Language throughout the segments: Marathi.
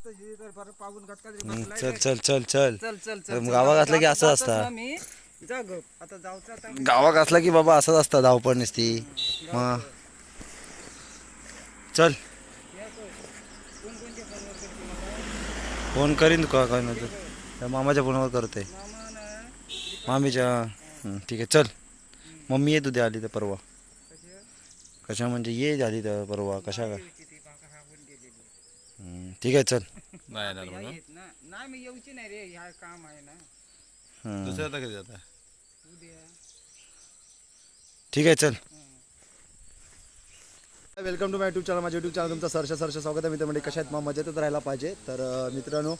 हम्म, चल. चल चल चल. चल चल चल. गावात असलं की असं जातोच असतं. ना मी? जा ग आता जाऊचं आता. गावात असला की बाबा असंच असतं धावपळ नसती. मग. चल. कोण कोणच्या फोनवर करते मला फोन करीन का काय नंतर त्या मामाच्या फोनवर करते. मामा ना. मामीच्या हं, ठीक आहे चल. मम्मी येत उद्या आली तर परवा. कशा? म्हणजे ये आली तर परवा कशा का किती बाका हाकून गेलेली ठीक आहे चल. नाही येणार या म्हणून येत ना. नाही मी येऊची नाही रे ह्या काम आहे ना. दुसऱ्या कधी जाता उद्या. ठीक आहे चल. Welcome to my YouTube channel माझ्या यूट्यूब चॅनल तुमचं सरशा सरशा स्वागत आहे. मित्रमंडळी कशा आहेत? मग मजेतच राहायला पाहिजे. तर अं, मित्रांनो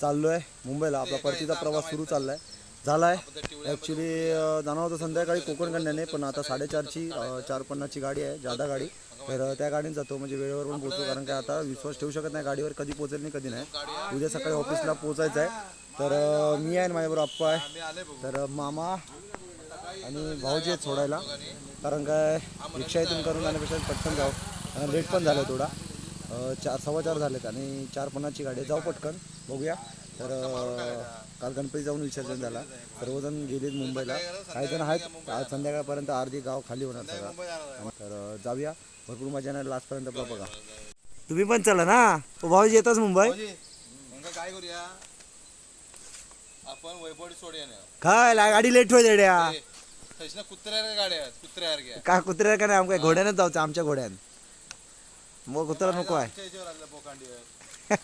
चाललो आहे मुंबईला. आपला परतीचा प्रवास सुरू चालला आहे झाला आहे ॲक्च्युली जाणार होतं संध्याकाळी कोकण कन्याने पण आता साडेचारची चार पन्नासची गाडी आहे जादा गाडी. तर त्या गाडीने जातो म्हणजे वेळेवर पण पोहोचतो कारण काय आता विश्वास ठेवू शकत नाही गाडीवर कधी पोहोचेल नाही कधी नाही. उद्या सकाळी ऑफिसला पोहोचायचं आहे. तर मी आहे आणि माझ्याबरोबर आप्पा आहे. तर मामा आणि भाऊजी आहेत सोडायला. कारण काय रिक्षा इथून करून जाण्यापेक्षा पटकन जाऊ आणि लेट पण झालं थोडा. चार सव्वा चार झालेत आणि चार पन्नासची गाडी आहे. जाऊ पटकन बघूया. तर काल गणपती जाऊन विसर्जन झाला. सर्वजण गेलेत मुंबईला. काही जण आहेत. आज संध्याकाळपर्यंत अर्धी गाव खाली होणार सगळं. तर जाऊया. भरपूर मजा येणार. लास्टपर्यंत आपला बघा. तुम्ही पण चला ना? भाऊजी येतच मुंबई? काय करूया? आपण वैभवडी सोडूया ना काय गाडी लेट होईल येड्या तशी ना कुत्र्या गाड्या आहेत. कुत्र्या घ्या का कुत्र्या का नाही? आमच्या घोड्यानंच जाऊचं आमच्या घोड्यान. मग कुत्रा नको आहे आमच्या याच्यावर आलं बोकांडीवर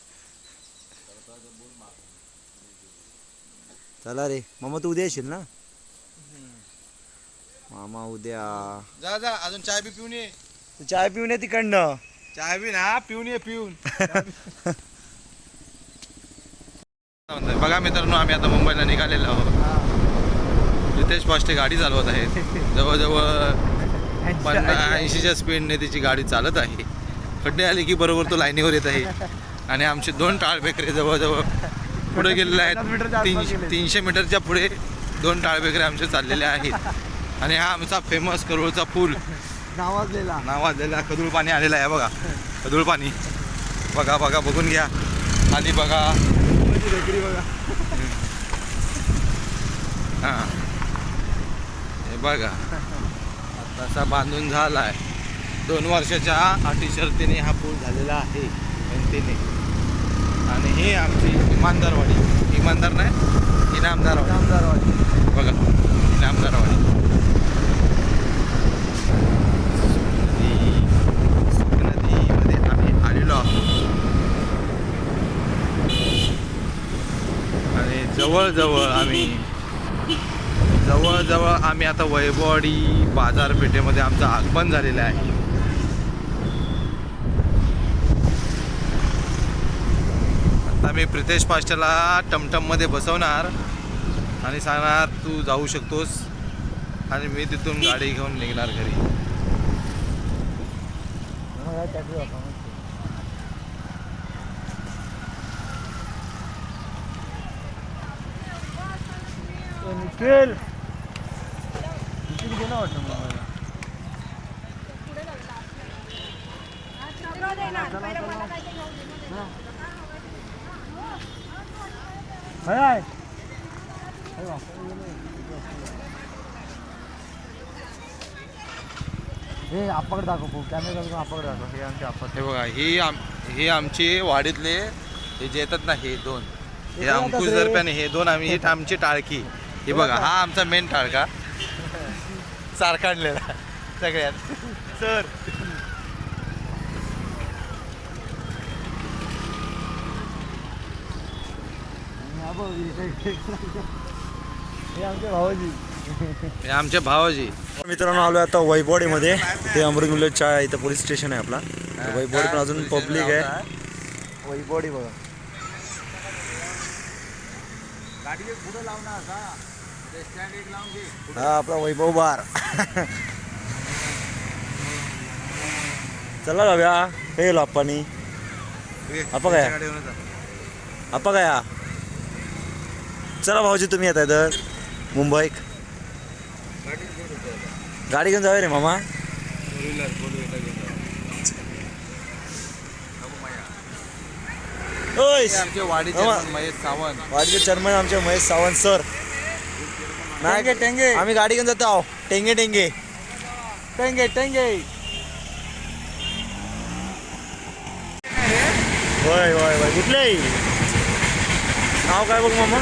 चला रे. मामा तू उद्या येशील ना? मामा उद्या. जा जा. अजून चाय बी पिऊन ये. तू चाय पिऊन ये तिकडनं. चाय बी ना पिऊन ये पिऊन. बघा मित्रांनो आम्ही आता मुंबईला निघालेलो आहोत. रितेश फास्टे गाडी चालवत आहेत. जवळजवळ पन्नास ऐंशीच्या स्पीडने तिची गाडी चालत आहे. खड्डे आले की बरोबर तो लाईनीवर येत आहे. आणि आमचे दोन टाळबेकरे जवळजवळ पुढे गेलेले आहेत. तीनशे तीनशे मीटरच्या पुढे दोन टाळबेकरे आमचे चाललेले आहेत. आणि हा आमचा फेमस करोळचा पूल. नावाजलेला. नावाजलेला खदूळ पाणी आलेला आहे बघा. खदूळ पाणी. बघा बघा बघून घ्या. आणि बघा. हां. हे बघा. तसा बांधून झाला आहे दोन वर्षाच्या अटी शर्तीने हा पूल झालेला आहे. मेहनतीने आणि हे आमची इमानदारवाडी. इमानदार नाही इनामदारवाडी. बघा इनामदारवाडी. नदी नदीमध्ये आम्ही आलेलो आहोत. आणि जवळजवळ आम्ही जवळजवळ आम्ही आता वैभववाडी बाजारपेठेमध्ये आमचं आगमन झालेलं आहे. आता मी प्रितेश पाष्ट्याला टमटममध्ये बसवणार आणि सांगणार तू जाऊ शकतोस आणि मी तिथून गाडी घेऊन निघणार घरी. वाटतं हाय हाय हे आपकडे दाखव कॅमेरा आपकडे दाखव. हे आमचे आपड हे बघा ही आम हे आमचे वाडीतले हे जे येतात ना हे दोन. हे अंकुश. दरप्याने हे दोन आम्ही हे आमची टाळकी. हे बघा हा आमचा मेन टाळका. सारखा आणलेला. सगळ्यात. सर हे आमचे भावाजी हे आमचे भावाजी मित्रांनो आलो आता वैभवडीमध्ये ते अमृत मुलं चाय इथं पोलीस स्टेशन आहे आपला. वैभवडी पण अजून पब्लिक आहे. वैभवडी बघा. हा आपला वैभव बार. चला जाऊया. हे गेलो आप्पानी. आपा काय? आप्पा काय? चला भाऊजी तुम्ही येत आहे तर. मुंबईत गाडी घेऊन जाऊया रे मामा. वाडीचे. महेश सावंत वाडीचे चेअरमन आमचे महेश सावंत सर. नाही टेंगे. आम्ही गाडी घेऊन जातो आहो. टेंगे टेंगे. टेंगे टेंगे. होय होय होय. कुठले? नाव काय बघ मामा?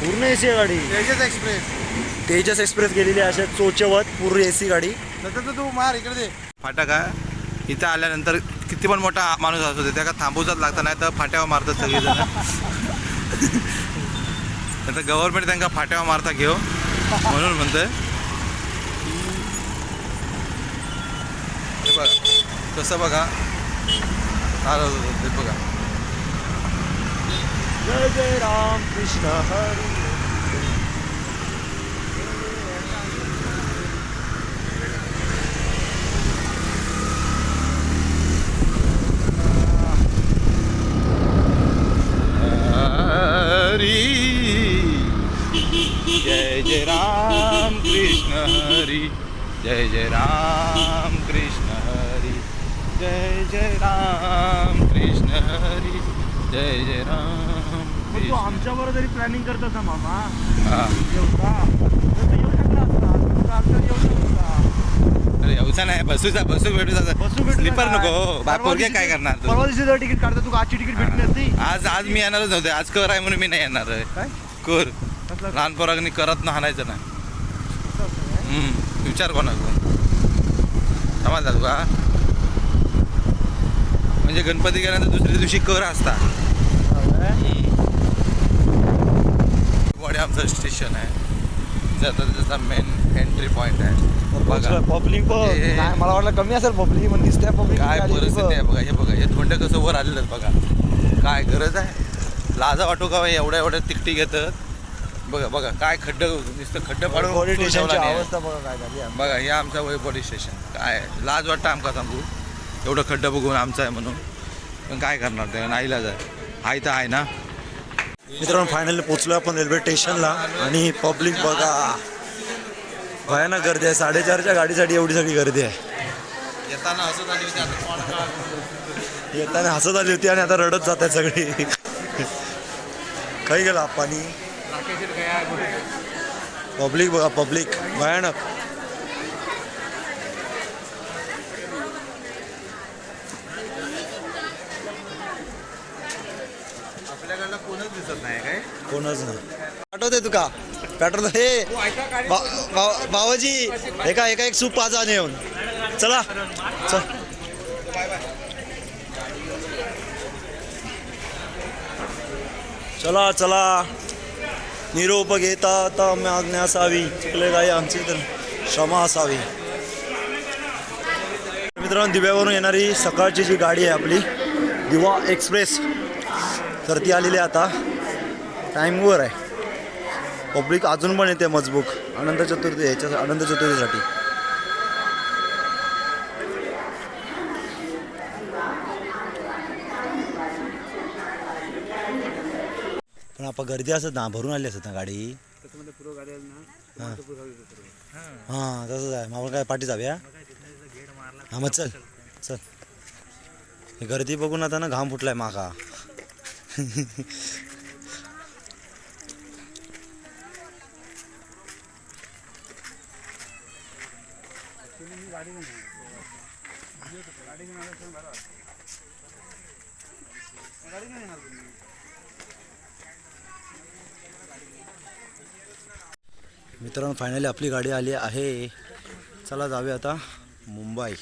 पूर्ण एसी आहे गाडी. तेजस एक्सप्रेस. तेजस एक्सप्रेस गेलेली आहे अशा चोचेवत पूर्ण एसी गाडी. तर तू मार इकडे दे. फाटा काय इथं आल्यानंतर किती पण मोठा माणूस असू दे त्या थांबवचाच लागतं नाही तर फाट्यावर मारतात सगळेजण. आता गव्हर्नमेंट त्यांना फाट्यावर मारता घेऊ म्हणून म्हणतोय. हे बघा कसं बघा. चालत होतं ते बघा जय जय राम कृष्ण हरी जय जय राम कृष्ण हरी जय जय राम कृष्ण हरी जय जय राम तू कृष्ण आमच्या बरोबर जरी प्लॅनिंग करत असा मामा हा. एवढा? तर तू येऊ शकला असता तुझा आमच्या येऊ शकला अरे येऊचा नाही बसूचा बसू भेटू बसू भेटू स्लीपर काय? नको बा परवा पोरगे दिवशी काय तू- करणार तू? परवा दिवशी जर तिकीट काढतो तू आजची तिकीट भेटली नसती. आज आज मी येणारच नव्हते. आज कर आहे म्हणून मी नाही येणार आहे. काय? कर. कसलं? लहान पोरांनी करत ना हाणायचं नाही. कसं असतं काय? हम्म, विचार कोणाकडून समजला तुका म्हणजे गणपती गेल्यानंतर दुसऱ्या दिवशी कर असता. वाडे आमचं स्टेशन आहे. जाता त्याचा मेन एंट्री पॉइंट आहे. बघा. पब्लिक बघ. मला वाटलं कमी असेल पब्लिक पण दिसते पब्लिक काय परिस्थिती आहे बघा हे बघा हे थोंड कसं वर आलेलं आहे बघा. काय गरज आहे? लाजा वाटू का एवढ्या एवढ्या तिकटी घेतात? बघा बघा काय खड्ड नुसतं खड्ड पाडून पोलीस स्टेशनची. अवस्था बघा काय झाली आहे. बघा हे आमचा वय पोलीस स्टेशन. काय लाज वाटतं आमका सांगू एवढं खड्डं बघून आमचं आहे म्हणून. पण काय करणार ते? नाईलाज आहे आहे तर आहे ना? मित्रांनो फायनली पोचलो आपण रेल्वे स्टेशनला आणि पब्लिक बघा. भयानक गर्दी आहे. साडेचारच्या गाडीसाठी एवढी सगळी गर्दी आहे. येताना असं येताना हसत आली होती आणि आता रडत जात आहे सगळी. काही गेला पाणी पब्लिक बघा पब्लिक भयानक आपल्याकडलं कोणच दिसत नाही काय? कोणच नाही. आठवते तुका? पेट्रोल हे बाबाजी एका एका एक सूप पाच आणि येऊन. चला. चल. चला चला. निरोप घेता आता मागण्या असावी चुकले काही आमची तर क्षमा असावी. मित्रांनो दिव्यावरून येणारी सकाळची जी गाडी आहे आपली दिवा एक्सप्रेस तर ती आलेली आहे आता टाईमवर आहे. पब्लिक अजून पण येते मजबूक अनंत चतुर्थी ह्याच्या अनंत चतुर्थीसाठी. पण आपण गर्दी असत ना भरून आली असत ना गाडी. हां. हां. तसंच आहे. मग आपण काय पाठी जाऊया? हां मग चल. चल. ही गर्दी बघून आता ना घाम फुटलाय माका. मित्रांनो फायनली आपली गाडी आली आहे. चला जावे आता मुंबई.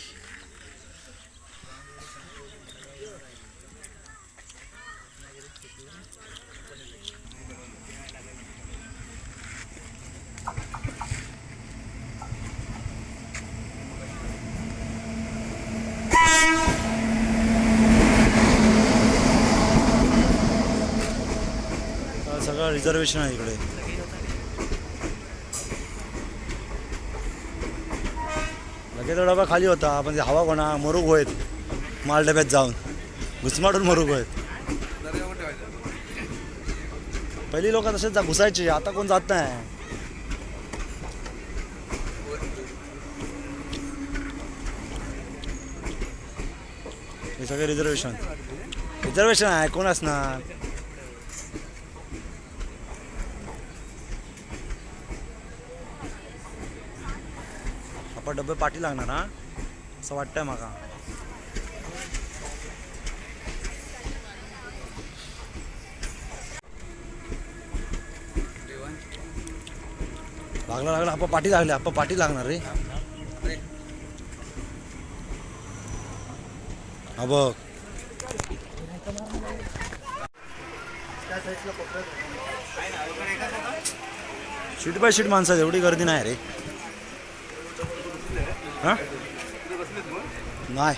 सगळं रिझर्वेशन आहे इकडे. लगेच तो डबा खाली होता. पण ते हवा कोणा मरुग होत माल डब्यात जाऊन. घुसमाडून मरुग होत पहिली लोक तसेच जा घुसायचे. आता कोण जात नाही. हे सगळे रिझर्वेशन रिझर्वेशन आहे कोण असणार? डबे पाठी लागणार हा? असं वाटतंय माका लागला लागला आपा पाठी लागले आपण पाठी लागणार रे. हा बघ. शीट बाय शीट माणसाची एवढी गर्दी नाही रे. हा? नाही.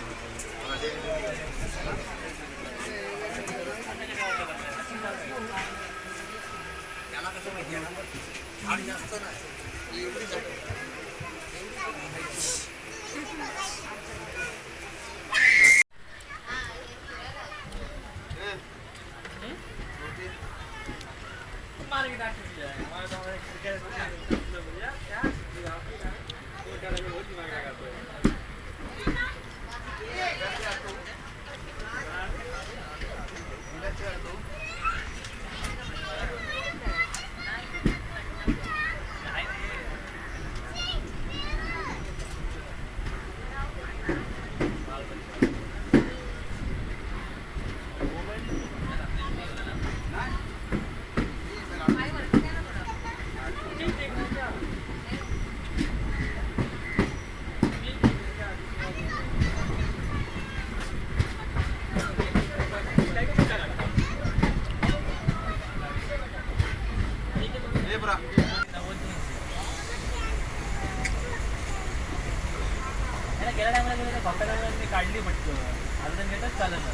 गेल्या टायमाला गेलं तर बाप्पाला मी काढली पटकन आता तर नेटच चालत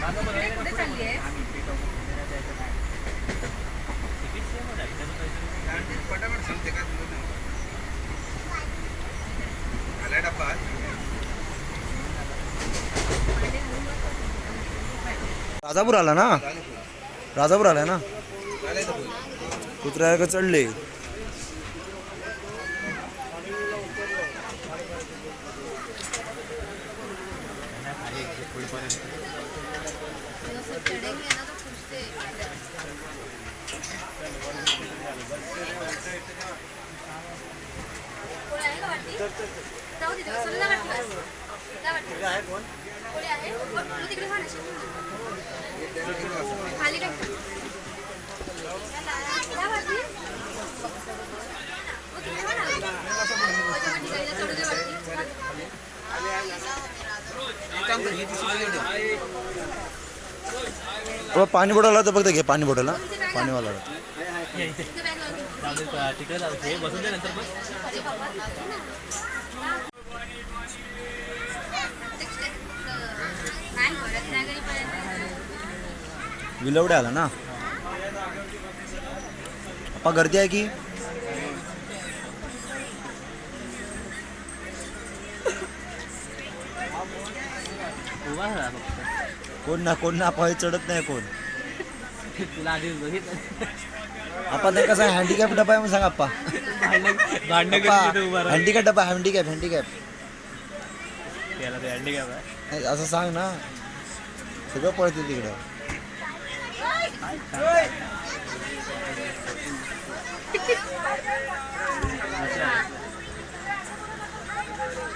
माझं पण वगैरे कुठे चालली आहे तिकीट सेम आहे त्याचं पैसे पटापट सांगते का तुला आलाय डब्बा राजापूर आला ना? राजापूर आला ना? कुत्र्या चढले. चढेंगे ना तो खुशते जाऊ दे पाणी बॉटल आला तर फक्त घे पाणी बॉटल पाणीवाला तिकडे जाऊ दे बसून दे नंतर बस अरे बाबा, ना. नाही भरत नाही घरीपर्यंत. विलवडे आला ना. आपा गर्दी आहे की? कोण ना कोण ना पाय चढत नाही कोण. तुला आधी बघितलं. आपण ते कसं हँडिकॅप डबा आहे म्हणून सांग आप्पा. राहा. हँडिकॅप डबा हँडिकॅप हँडिकॅप असं सांग ना. सगळं पळते तिकडं. Thank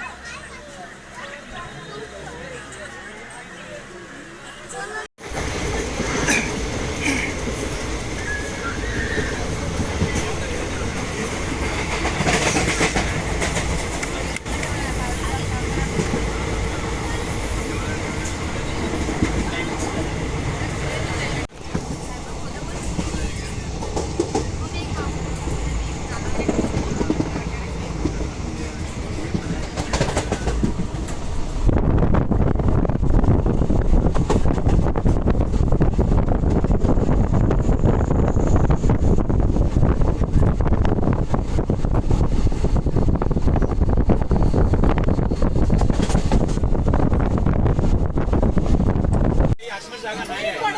you.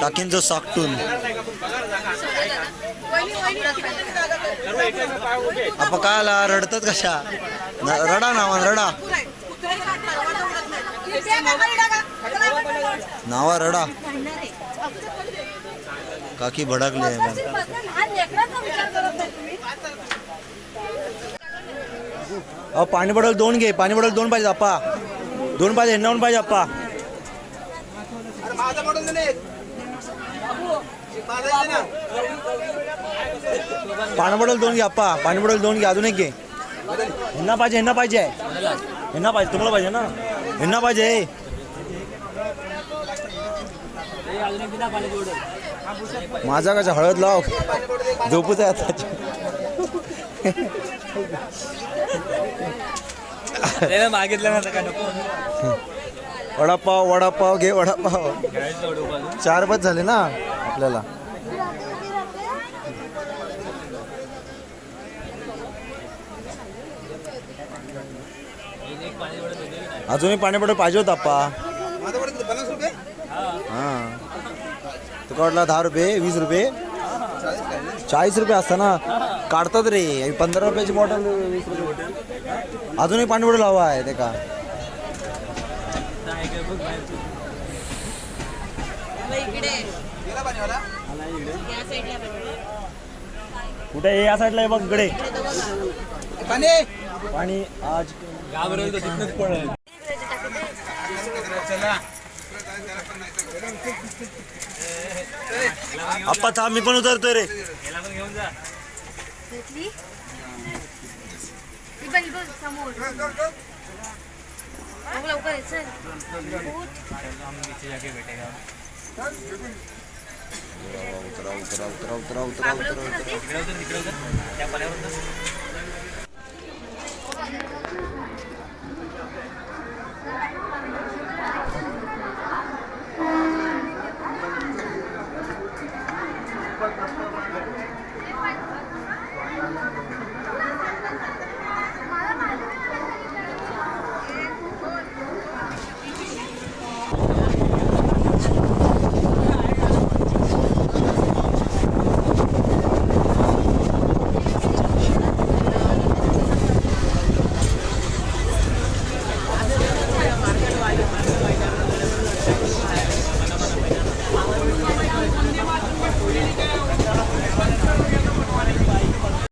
टाकीन जो साकटून आपण आला? रडतात कशा? रडा नावा रडा. नावा रडा. काकी भडकले. आहे बघ. अहो पाणी बॉटल दोन घे. पाणी बॉटल दोन पाहिजे अप्पा दोन पाहिजे ह्यांना पाहिजे अप्पा अरे माझा मॉडेल नाही माझा इथे ना पाणी बॉटल दोन घे अप्पा पाणी बॉटल दोन घे अजून एक घे. ह्यांना पाहिजे ह्यांना पाहिजे. ह्यांना पाहिजे तुम्हाला पाहिजे ना? ह्यांना पाहिजे. हे माझा कशा हळद लाव. झोपूच आहे आता. मागितलं ना काय नको? वडापाव वडापाव घे वडापाव. चार बस झाले ना आपल्याला एक पाणी जोडत होते की नाही अजूनही पाणी बॉटल पाहिजे होता रुपये? हां. तुका वाटला दहा रुपये वीस रुपये. चाळीस रुपये असतं ना. काढतात रे. पंधरा रुपयाची बॉटल वीस रुपये अजूनही पाणी बॉटल हवा आहे ते का? कुठे या साईडला आहे बघ इकडे. पाणी! पाणी आज तिथनंच पळलं. अप्पा थांब मी पण उतरतोय रे. उतरा उतरा उतरा उतरा उतरा उतर उतर.